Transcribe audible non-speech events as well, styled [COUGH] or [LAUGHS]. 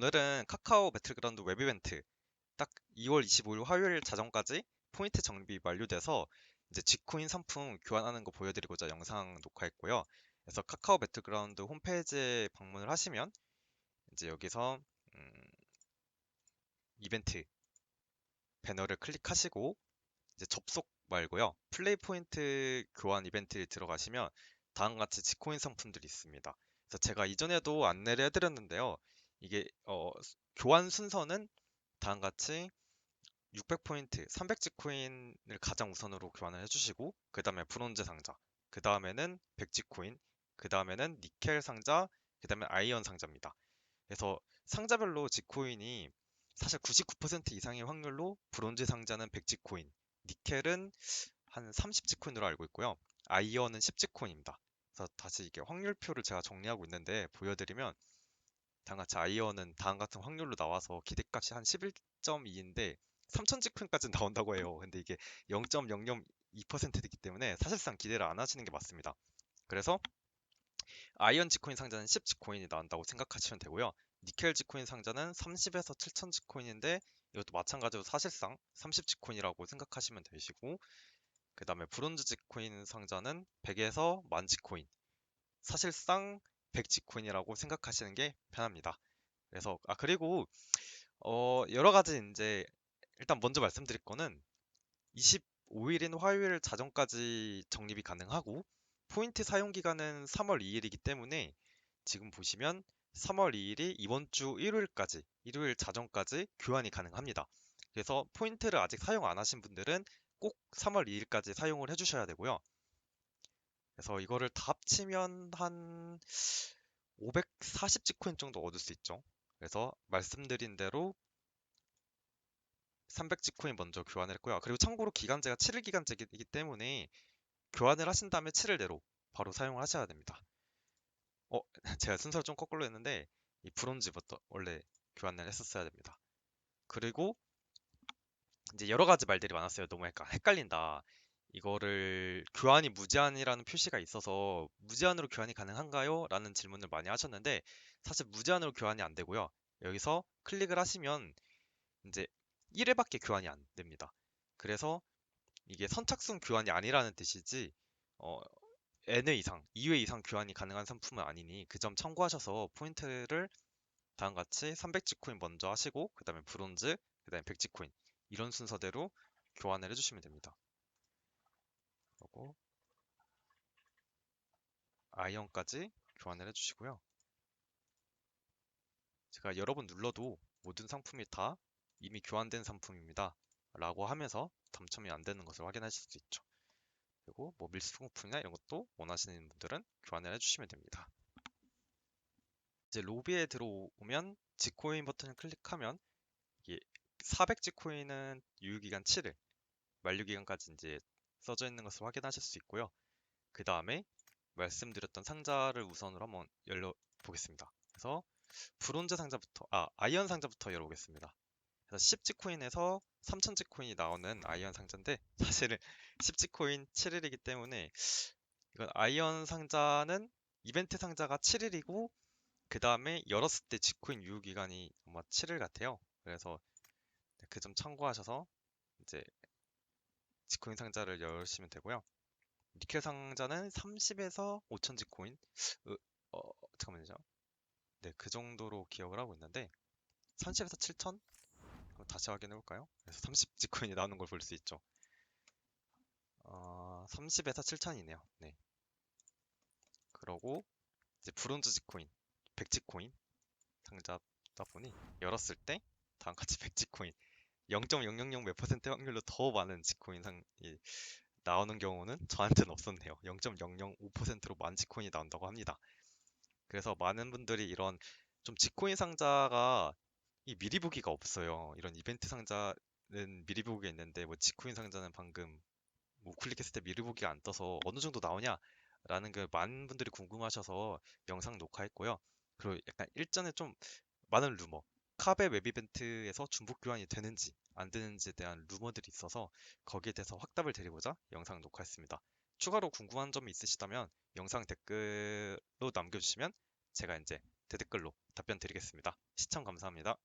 오늘은 카카오 배틀그라운드 웹 이벤트 딱 2월 25일 화요일 자정까지 포인트 정립이 완료돼서 이제 G코인 상품 교환하는 거 보여드리고자 영상 녹화했고요. 그래서 카카오 배틀그라운드 홈페이지에 방문을 하시면 이제 여기서 음, 이벤트 배너를 클릭하시고 이제 접속 말고요. 플레이 포인트 교환 이벤트에 들어가시면 다음과 같이 G코인 상품들이 있습니다. 그래서 제가 이전에도 안내를 해드렸는데요. 이게 어, 교환 순서는 다음과 같이 600포인트, 300G코인을 가장 우선으로 교환을 해주시고 그 다음에 브론즈 상자, 그 다음에는 100G코인, 그 다음에는 니켈 상자, 그 다음에 아이언 상자입니다. 그래서 상자별로 G코인이 사실 99% 이상의 확률로 브론즈 상자는 100G코인, 니켈은 한 30G코인으로 알고 있고요. 아이언은 10G코인입니다. 그래서 다시 이게 확률표를 제가 정리하고 있는데 보여드리면 다음같이 아이언은 다음 같은 확률로 나와서 기대값이 한 11.2인데 3000G코인까지 [LAUGHS] 나온다고 해요. 근데 이게 0.002%이기 때문에 사실상 기대를 안 하시는 게 맞습니다. 그래서 아이언 G코인 상자는 10G코인이 나온다고 생각하시면 되고요. 니켈 G코인 상자는 30에서 7000 G코인인데 이것도 마찬가지로 사실상 30G코인이라고 생각하시면 되시고 그 다음에 브론즈 G코인 상자는 100에서 10,000 G코인 사실상 100G코인이라고 생각하시는 게 편합니다. 그래서 아 그리고 어 여러 가지 이제 일단 먼저 말씀드릴 거는 25일인 화요일 자정까지 적립이 가능하고 포인트 사용 기간은 3월 2일이기 때문에 지금 보시면 3월 2일이 이번 주 일요일까지 일요일 자정까지 교환이 가능합니다. 그래서 포인트를 아직 사용 안 하신 분들은 꼭 3월 2일까지 사용을 해주셔야 되고요. 그래서 이거를 다 합치면 한 540G코인 정도 얻을 수 있죠. 그래서 말씀드린 대로 300G코인 먼저 교환을 했고요. 그리고 참고로 기간제가 7일 기간제이기 때문에 교환을 하신 다음에 7일 내로 바로 사용을 하셔야 됩니다. 어, [LAUGHS] 제가 순서를 좀 거꾸로 했는데 이 브론즈부터 원래 교환을 했었어야 됩니다. 그리고 이제 여러 가지 말들이 많았어요. 너무 헷갈린다. 이거를 교환이 무제한이라는 표시가 있어서 무제한으로 교환이 가능한가요? 라는 질문을 많이 하셨는데 사실 무제한으로 교환이 안 되고요. 여기서 클릭을 하시면 이제 1회밖에 교환이 안 됩니다. 그래서 이게 선착순 교환이 아니라는 뜻이지 어, N회 이상, 2회 이상 교환이 가능한 상품은 아니니 그 점 참고하셔서 포인트를 다음같이 300G코인 먼저 하시고 그 다음에 브론즈, 그 다음에 100G코인 이런 순서대로 교환을 해주시면 됩니다. 그리고 아이언까지 교환을 해주시고요. 제가 여러 번 눌러도 모든 상품이 다 이미 교환된 상품입니다. 라고 하면서 당첨이 안 되는 것을 확인하실 수 있죠. 그리고 뭐 밀수품이나 이런 것도 원하시는 분들은 교환을 해주시면 됩니다. 이제 로비에 들어오면 지코인 버튼을 클릭하면 이게 400 지코인은 유효기간 7일, 만료기간까지 이제 써져 있는 것을 확인하실 수 있고요. 그 다음에 말씀드렸던 상자를 우선으로 한번 열려 보겠습니다. 그래서 브론즈 상자부터, 아, 아이언 상자부터 열어보겠습니다. 그래서 10지코인에서 3000지코인이 나오는 아이언 상자인데 사실은 [LAUGHS] 10지코인 7일이기 때문에 이건 아이언 상자는 이벤트 상자가 7일이고 그 다음에 열었을 때 지코인 유효 기간이 아마 7일 같아요. 그래서 그 점 참고하셔서 이제 지코인 상자를 열시면 되고요. 니켈 상자는 30에서 5000 지코인 어, 어, 잠깐만요. 네, 그 정도로 기억을 하고 있는데 30에서 7000? 한번 다시 확인해 볼까요? 그래서 30 지코인이 나오는 걸 볼 수 있죠. 어, 30에서 7000이네요. 네. 그러고 이제 브론즈 지코인, 100 지코인 상자다 보니 열었을 때 다음같이 100 지코인 0.000 몇 퍼센트 확률로 더 많은 지코인 상이 나오는 경우는 저한테는 없었네요. 0.005%로 만 지코인이 나온다고 합니다. 그래서 많은 분들이 이런 좀 지코인 상자가 이 미리 보기가 없어요. 이런 이벤트 상자는 미리 보기가 있는데 뭐 지코인 상자는 방금 뭐 클릭했을 때 미리 보기가 안 떠서 어느 정도 나오냐라는 그 많은 분들이 궁금하셔서 영상 녹화했고요. 그리고 약간 일전에 좀 많은 루머 카베 웹 이벤트에서 중복 교환이 되는지 안 되는지에 대한 루머들이 있어서 거기에 대해서 확답을 드리고자 영상 녹화했습니다. 추가로 궁금한 점이 있으시다면 영상 댓글로 남겨주시면 제가 이제 대댓글로 답변 드리겠습니다. 시청 감사합니다.